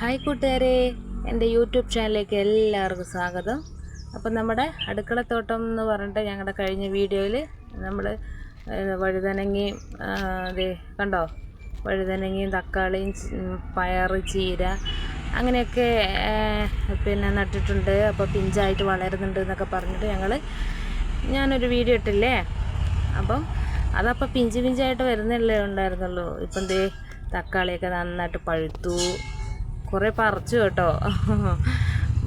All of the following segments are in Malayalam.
ഹായ് കൂട്ടുകാരെ എന്റെ യൂട്യൂബ് ചാനലിലേക്ക് എല്ലാവർക്കും സ്വാഗതം. അപ്പം നമ്മുടെ അടുക്കളത്തോട്ടം എന്ന് പറഞ്ഞിട്ട് ഞങ്ങളുടെ കഴിഞ്ഞ വീഡിയോയിൽ നമ്മൾ വഴുതനങ്ങയും ഇത് കണ്ടോ? വഴുതനങ്ങയും തക്കാളിയും പയർ ചീര അങ്ങനെയൊക്കെ പിന്നെ നട്ടിട്ടുണ്ട്. അപ്പോൾ പിഞ്ചായിട്ട് വളരുന്നുണ്ട് എന്നൊക്കെ പറഞ്ഞിട്ട് ഞങ്ങൾ ഞാനൊരു വീഡിയോ ഇട്ടില്ലേ? അപ്പം അതപ്പോൾ പിഞ്ച് പിഞ്ചായിട്ട് വരുന്നല്ലേ ഉണ്ടായിരുന്നുള്ളൂ. ഇപ്പം ദേ തക്കാളിയൊക്കെ നന്നായിട്ട് പഴുത്തു. കുറേ പറിച്ചു കേട്ടോ.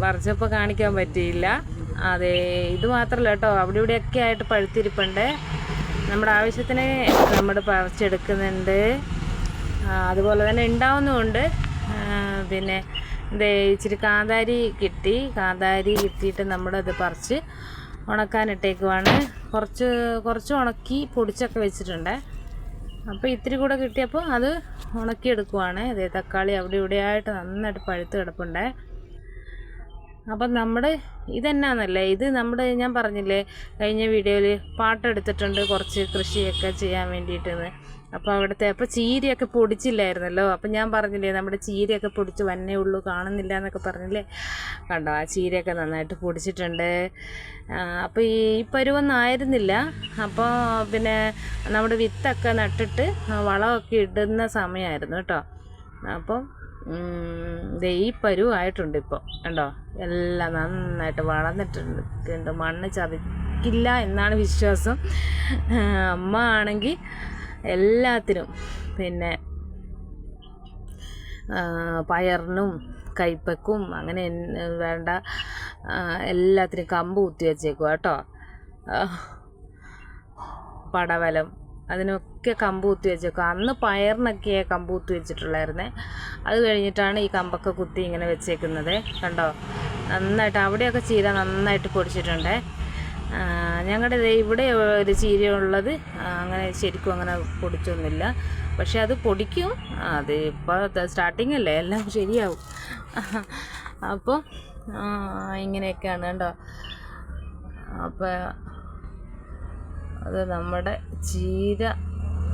പറിച്ചപ്പോൾ കാണിക്കാൻ പറ്റിയില്ല. അതെ ഇത് മാത്രമല്ല കേട്ടോ. അവിടെ ഇവിടെയൊക്കെ ആയിട്ട് പഴുത്തിരിപ്പുണ്ട്. നമ്മുടെ ആവശ്യത്തിന് നമ്മൾ പറിച്ചെടുക്കുന്നുണ്ട്. അതുപോലെ തന്നെ ഉണ്ടാവുന്നുമുണ്ട്. പിന്നെ ഇതേ ഇച്ചിരി കാന്താരി കിട്ടി. കാന്താരി കിട്ടിയിട്ട് നമ്മളത് പറിച്ച് ഉണക്കാനിട്ടേക്കുവാണ്. കുറച്ച് കുറച്ച് ഉണക്കി പൊടിച്ചൊക്കെ വെച്ചിട്ടുണ്ട്. അപ്പോൾ ഇത്തിരി കൂടെ കിട്ടിയപ്പോൾ അത് ഉണക്കിയെടുക്കുവാണ്. അതേ തക്കാളി അവിടെ ഇവിടെ ആയിട്ട് നന്നായിട്ട് പഴുത്ത് കിടപ്പുണ്ടേ. അപ്പം നമ്മുടെ ഇതെന്നാന്നല്ലേ? ഇത് നമ്മുടെ ഞാൻ പറഞ്ഞില്ലേ കഴിഞ്ഞ വീഡിയോയിൽ പാട്ടെടുത്തിട്ടുണ്ട് കുറച്ച് കൃഷിയൊക്കെ ചെയ്യാൻ വേണ്ടിയിട്ടെന്ന്. അപ്പോൾ അവിടുത്തെ അപ്പോൾ ചീരയൊക്കെ പൊടിച്ചില്ലായിരുന്നല്ലോ? അപ്പം ഞാൻ പറഞ്ഞില്ലേ നമ്മുടെ ചീരയൊക്കെ പൊടിച്ച് വന്നേ ഉള്ളൂ കാണുന്നില്ല എന്നൊക്കെ പറഞ്ഞില്ലേ? കണ്ടോ ആ ചീരയൊക്കെ നന്നായിട്ട് പൊടിച്ചിട്ടുണ്ട്. അപ്പോൾ ഈ പരുവൊന്നും ആയിരുന്നില്ല. അപ്പോൾ പിന്നെ നമ്മുടെ വിത്തൊക്കെ നട്ടിട്ട് വളമൊക്കെ ഇടുന്ന സമയമായിരുന്നു കേട്ടോ. അപ്പം ഈ പരുവായിട്ടുണ്ട് ഇപ്പോൾ കണ്ടോ എല്ലാം നന്നായിട്ട് വളർന്നിട്ടുണ്ട്. മണ്ണ് ചതിക്കില്ല എന്നാണ് വിശ്വാസം. അമ്മ ആണെങ്കിൽ എല്ലാത്തിനും. പിന്നെ പയറിനും കൈപ്പക്കും അങ്ങനെ വേണ്ട എല്ലാത്തിനും കമ്പ് കുത്തി വെച്ചേക്കുക കേട്ടോ. പടവലം അതിനൊക്കെ കമ്പ് കുത്തി വെച്ചേക്കും അന്ന് പയറിനൊക്കെ കമ്പ് കുത്തി വെച്ചിട്ടുള്ളായിരുന്നേ. അത് കഴിഞ്ഞിട്ടാണ് ഈ കമ്പൊക്കെ കുത്തി ഇങ്ങനെ വെച്ചേക്കുന്നത് കണ്ടോ? നന്നായിട്ട് അവിടെയൊക്കെ ചീര നന്നായിട്ട് പൊടിച്ചിട്ടുണ്ട്. ഞങ്ങളുടെ ഇവിടെ ഒരു ചീര ഉള്ളത് അങ്ങനെ ശരിക്കും അങ്ങനെ പൊടിച്ചൊന്നുമില്ല. പക്ഷെ അത് പൊടിക്കും. അത് ഇപ്പോൾ സ്റ്റാർട്ടിങ് അല്ലേ എല്ലാം ശരിയാവും. അപ്പോൾ ഇങ്ങനെയൊക്കെയാണ് കേട്ടോ. അപ്പോൾ അത് നമ്മുടെ ചീര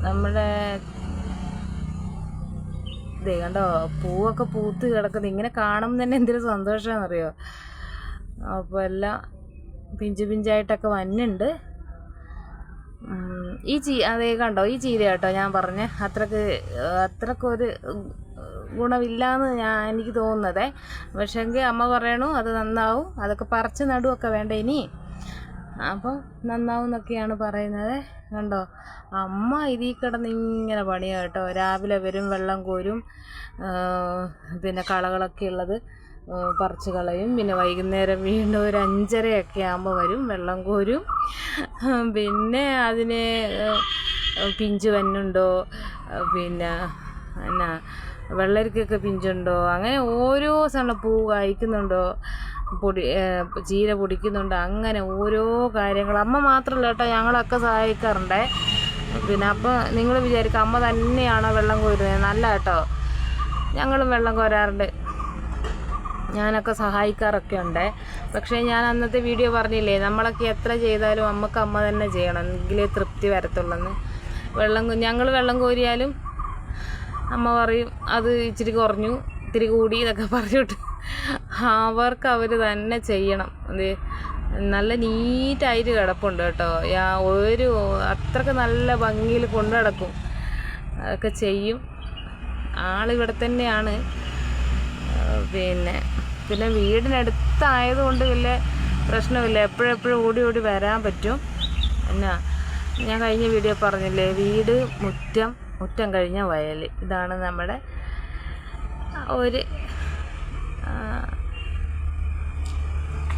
നമ്മുടെ ദേ കണ്ടോ പൂവൊക്കെ പൂത്ത് കിടക്കുന്നത് ഇങ്ങനെ കാണുമ്പോൾ തന്നെ എന്തൊരു സന്തോഷമാണെന്നറിയോ അപ്പോൾ എല്ലാം പിഞ്ച് പിഞ്ചായിട്ടൊക്കെ വന്നുണ്ട്. ഈ ചീ അതേ കണ്ടോ ഈ ചീര കേട്ടോ ഞാൻ പറഞ്ഞ. അത്രയ്ക്ക് അത്രക്കൊരു ഗുണമില്ലാന്ന് ഞാൻ എനിക്ക് തോന്നുന്നത്. പക്ഷേങ്കിൽ അമ്മ പറയണു അത് നന്നാവും. അതൊക്കെ പറിച്ച് നടുവൊക്കെ വേണ്ട ഇനി? അപ്പോൾ നന്നാവും എന്നൊക്കെയാണ് പറയുന്നത്. കണ്ടോ അമ്മ ഇതിൽ കിടന്ന് ഇങ്ങനെ പണിയാണ് കേട്ടോ. രാവിലെ വരും വെള്ളം കോരും പിന്നെ കളകളൊക്കെ ഉള്ളത്. പറിച്ച് കളയും. പിന്നെ വൈകുന്നേരം വീണ്ടും ഒരു അഞ്ചരയൊക്കെ ആകുമ്പോൾ വരും വെള്ളം കോരും. പിന്നെ അതിന് പിഞ്ച് വന്നുണ്ടോ? പിന്നെ എന്നാ വെള്ളരിക്കൊക്കെ പിഞ്ചുണ്ടോ? അങ്ങനെ ഓരോ സ്ഥലം പൂ കായ്ക്കുന്നുണ്ടോ? പൊടി ചീര പൊടിക്കുന്നുണ്ട്? അങ്ങനെ ഓരോ കാര്യങ്ങൾ. അമ്മ മാത്രമല്ല കേട്ടോ ഞങ്ങളൊക്കെ സഹായിക്കാറുണ്ട്. പിന്നെ അപ്പോൾ നിങ്ങൾ വിചാരിക്കും അമ്മ തന്നെയാണോ വെള്ളം കോരുന്നത് നല്ല കേട്ടോ. ഞങ്ങളും വെള്ളം കോരാറുണ്ട്. ഞാനൊക്കെ സഹായിക്കാറൊക്കെ ഉണ്ട് പക്ഷേ ഞാൻ അന്നത്തെ വീഡിയോ പറഞ്ഞില്ലേ നമ്മളൊക്കെ എത്ര ചെയ്താലും അമ്മയ്ക്ക് അമ്മ തന്നെ ചെയ്യണം. എങ്കിലേ തൃപ്തി വരത്തുള്ളെന്ന്. വെള്ളം ഞങ്ങൾ വെള്ളം കോരിയാലും അമ്മ പറയും അത് ഇച്ചിരി കുറഞ്ഞു ഇത്തിരി കൂടി എന്നൊക്കെ പറഞ്ഞിട്ട് അവർക്ക് അവർ തന്നെ ചെയ്യണം. അത് നല്ല നീറ്റായിട്ട് കിടപ്പുണ്ട് കേട്ടോ. ഒരു അത്രയ്ക്ക് നല്ല ഭംഗിയിൽ കൊണ്ടു നടക്കും അതൊക്കെ ചെയ്യും. ആളിവിടെ തന്നെയാണ്. പിന്നെ പിന്നെ വീടിനടുത്തായതുകൊണ്ട് വലിയ പ്രശ്നമില്ല. എപ്പോഴെപ്പോഴും ഓടി ഓടി വരാൻ പറ്റും. എന്നാ ഞാൻ കഴിഞ്ഞ വീഡിയോ പറഞ്ഞില്ലേ വീട് മുറ്റം മുറ്റം കഴിഞ്ഞ വയൽ. ഇതാണ് നമ്മുടെ ഒരു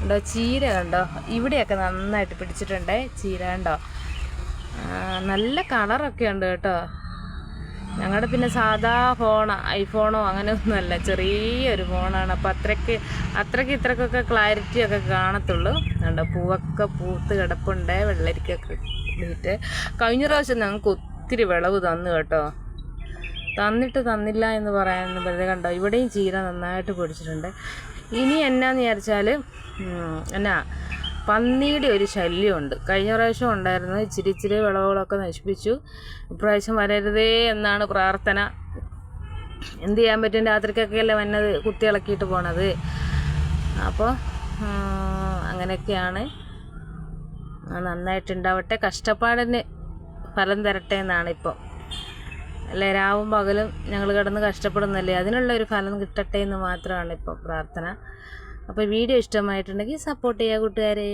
കണ്ടോ ചീര കണ്ടോ? ഇവിടെയൊക്കെ നന്നായിട്ട് പിടിച്ചിട്ടുണ്ടേ ചീര കണ്ടോ? നല്ല കളറൊക്കെ ഉണ്ട് കേട്ടോ. ഞങ്ങളുടെ പിന്നെ സാധാ ഫോൺ ഐഫോണോ അങ്ങനെ ഒന്നുമല്ല ചെറിയൊരു ഫോണാണ്. അപ്പോൾ അത്രയ്ക്ക് അത്രയ്ക്ക് ഇത്രക്കൊക്കെ ക്ലാരിറ്റി ഒക്കെ കാണത്തുള്ളൂ. കണ്ടോ പൂവൊക്കെ പൂത്ത് കിടപ്പുണ്ട് വെള്ളരിക്കൊക്കെ ഇട്ടിട്ട്. കഴിഞ്ഞ പ്രാവശ്യം ഞങ്ങൾക്ക് ഒത്തിരി വിളവ് തന്നു കേട്ടോ. തന്നിട്ട് തന്നില്ല എന്ന് പറയാൻ വെറുതെ കണ്ടോ ഇവിടെയും ചീര നന്നായിട്ട് പൊടിച്ചിട്ടുണ്ട്. ഇനി എന്നാന്ന് വിചാരിച്ചാൽ എന്നാ പന്നിയുടെ ഒരു ശല്യമുണ്ട്. കഴിഞ്ഞ പ്രാവശ്യം ഉണ്ടായിരുന്നു ഇച്ചിരി ഇച്ചിരി വിളവുകളൊക്കെ നശിപ്പിച്ചു. ഇപ്രാവശ്യം വരരുതേ എന്നാണ് പ്രാർത്ഥന. എന്ത് ചെയ്യാൻ പറ്റും? രാത്രിക്കൊക്കെയല്ലേ വന്നത്? കുത്തി ഇളക്കിയിട്ട് പോണത്. അപ്പോൾ അങ്ങനെയൊക്കെയാണ്. നന്നായിട്ടുണ്ടാവട്ടെ. കഷ്ടപ്പാടിന് ഫലം തരട്ടെ എന്നാണ് ഇപ്പോൾ അല്ലേ? രാവും പകലും ഞങ്ങൾ കിടന്ന് കഷ്ടപ്പെടുന്നല്ലേ? അതിനുള്ള ഒരു ഫലം കിട്ടട്ടെ എന്ന് മാത്രമാണ് ഇപ്പോൾ പ്രാർത്ഥന. അപ്പോൾ വീഡിയോ ഇഷ്ടമായിട്ടുണ്ടെങ്കിൽ സപ്പോർട്ട് ചെയ്യുക കൂട്ടുകാരെ.